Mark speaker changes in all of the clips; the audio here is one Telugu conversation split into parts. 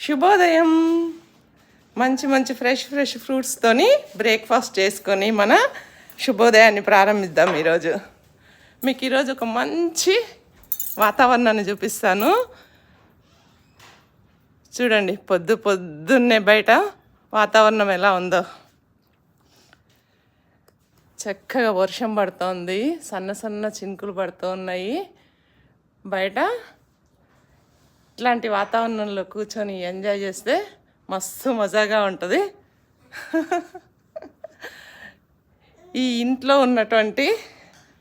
Speaker 1: శుభోదయం. మంచి మంచి ఫ్రెష్ ఫ్రెష్ ఫ్రూట్స్తోని బ్రేక్ఫాస్ట్ చేసుకొని మన శుభోదయాన్ని ప్రారంభిద్దాం ఈరోజు. మీకు ఈరోజు ఒక మంచి వాతావరణాన్ని చూపిస్తాను. చూడండి పొద్దు పొద్దున్నే బయట వాతావరణం ఎలా ఉందో. చక్కగా వర్షం పడుతోంది సన్న సన్న చినుకులు పడుతూ ఉన్నాయి బయట ఇట్లాంటి వాతావరణంలో కూర్చొని ఎంజాయ్ చేస్తే మస్తు మజాగా ఉంటుంది. ఈ ఇంట్లో ఉన్నటువంటి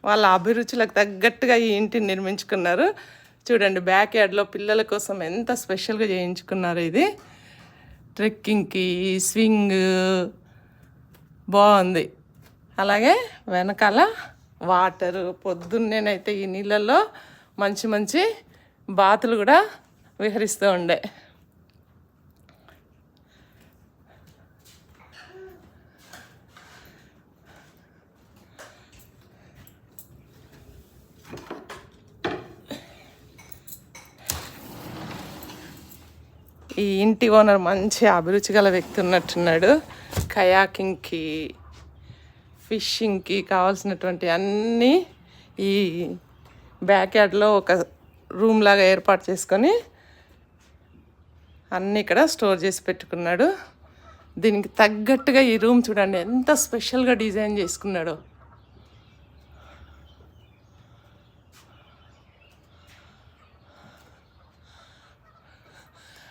Speaker 1: వాళ్ళ అభిరుచులకు తగ్గట్టుగా ఈ ఇంటిని నిర్మించుకున్నారు. చూడండి బ్యాక్ యార్డ్లో పిల్లల కోసం ఎంత స్పెషల్గా చేయించుకున్నారు ఇది. ట్రెక్కింగ్కి స్వింగ్ బాగుంది. అలాగే వెనకాల వాటరు పొద్దున్నేనైతే ఈ నీళ్ళల్లో మంచి మంచి బాతులు కూడా విహరిస్తూ ఉండే ఈ ఇంటి ఓనర్ మంచి అభిరుచి గల వ్యక్తి ఉన్నట్టున్నాడు కయాకింగ్కి ఫిషింగ్కి కావాల్సినటువంటి అన్నీ ఈ బ్యాక్ యార్డ్లో ఒక రూమ్ లాగా ఏర్పాటు చేసుకొని అన్నీ ఇక్కడ స్టోర్ చేసి పెట్టుకున్నాడు. దీనికి తగ్గట్టుగా ఈ రూమ్ చూడండి ఎంత స్పెషల్గా డిజైన్ చేసుకున్నాడో.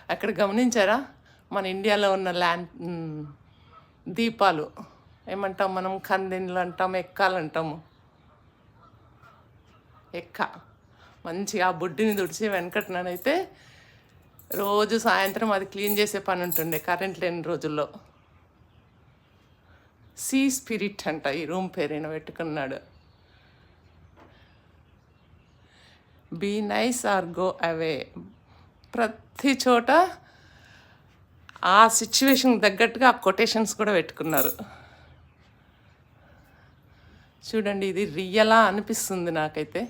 Speaker 1: అక్కడ గమనించారా? మన ఇండియాలో ఉన్న ల్యాండ్ దీపాలు. ఏమంటాం మనం? కందిన్లు అంటాం ఎక్కాలు అంటాము. ఎక్క. మంచిగా ఆ బుడ్డిని తుడిచి వెనకట్నైతే రోజు సాయంత్రం అది క్లీన్ చేసే పని ఉంటుండే కరెంట్ లేని రోజుల్లో. సీ స్పిరిట్ అంట ఈ రూమ్ పేరైన పెట్టుకున్నాడు. Be nice or go away. ప్రతి చోట ఆ సిచ్యువేషన్కి తగ్గట్టుగా ఆ కొటేషన్స్ కూడా పెట్టుకున్నారు. చూడండి ఇది రియలా అనిపిస్తుంది నాకైతే.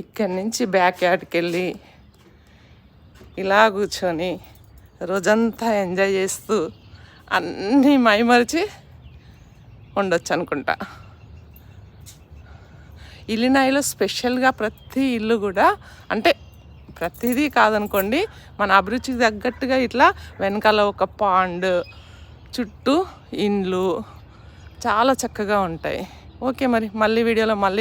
Speaker 1: ఇక్కడి నుంచి బ్యాక్ యార్డ్కి వెళ్ళి ఇలా కూర్చొని రోజంతా ఎంజాయ్ చేస్తూ అన్నీ మైమరిచి ఉండొచ్చు అనుకుంటా. ఇలినాయిలో స్పెషల్గా ప్రతి ఇల్లు కూడా అంటే ప్రతిదీ కాదనుకోండి మన అభిరుచికి తగ్గట్టుగా ఇట్లా వెనకాల ఒక పాండ్ చుట్టూ ఇండ్లు చాలా చక్కగా ఉంటాయి. ఓకే మరి మళ్ళీ వీడియోలో మళ్ళీ